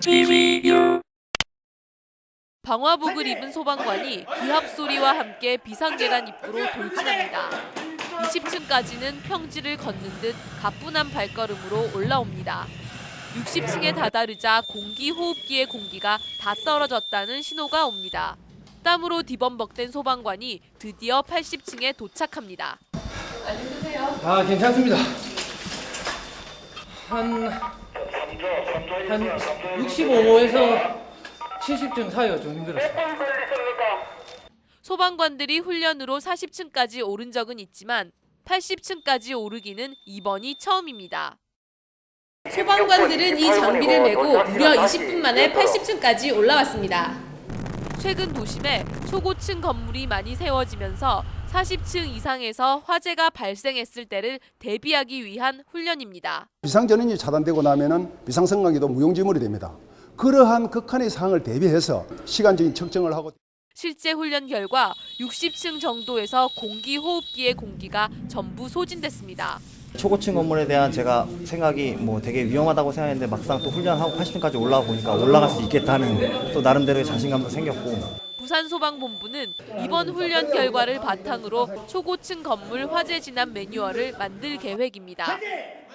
TVU 방화복을 입은 소방관이 기합 소리와 함께 비상계단 입구로 돌진합니다. 20층까지는 평지를 걷는 듯 가뿐한 발걸음으로 올라옵니다. 60층에 다다르자 공기 호흡기의 공기가 다 떨어졌다는 신호가 옵니다. 땀으로 뒤범벅된 소방관이 드디어 80층에 도착합니다. 아 괜찮습니다. 한, 한 65에서 70점 사이가 좀 힘들었어요. 소방관들이 훈련으로 40층까지 오른 적은 있지만 80층까지 오르기는 이번이 처음입니다. 소방관들은 이 장비를 메고 무려 20분 만에 80층까지 올라왔습니다. 최근 도심에 초고층 건물이 많이 세워지면서 40층 이상에서 화재가 발생했을 때를 대비하기 위한 훈련입니다. 비상전원이 차단되고 나면은 비상성관계도 무용지물이 됩니다. 그러한 극한의 상황을 대비해서 시간적인 측정을 하고 실제 훈련 결과 60층 정도에서 공기 호흡기의 공기가 전부 소진됐습니다. 초고층 건물에 대한 제가 생각이 뭐 되게 위험하다고 생각했는데 막상 또 훈련하고 80층까지 올라가 보니까 올라갈 수 있겠다는 또 나름대로의 자신감도 생겼고 부산소방본부는 이번 훈련 결과를 바탕으로 초고층 건물 화재 진압 매뉴얼을 만들 계획입니다.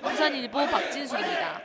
부산일보 박진숙입니다.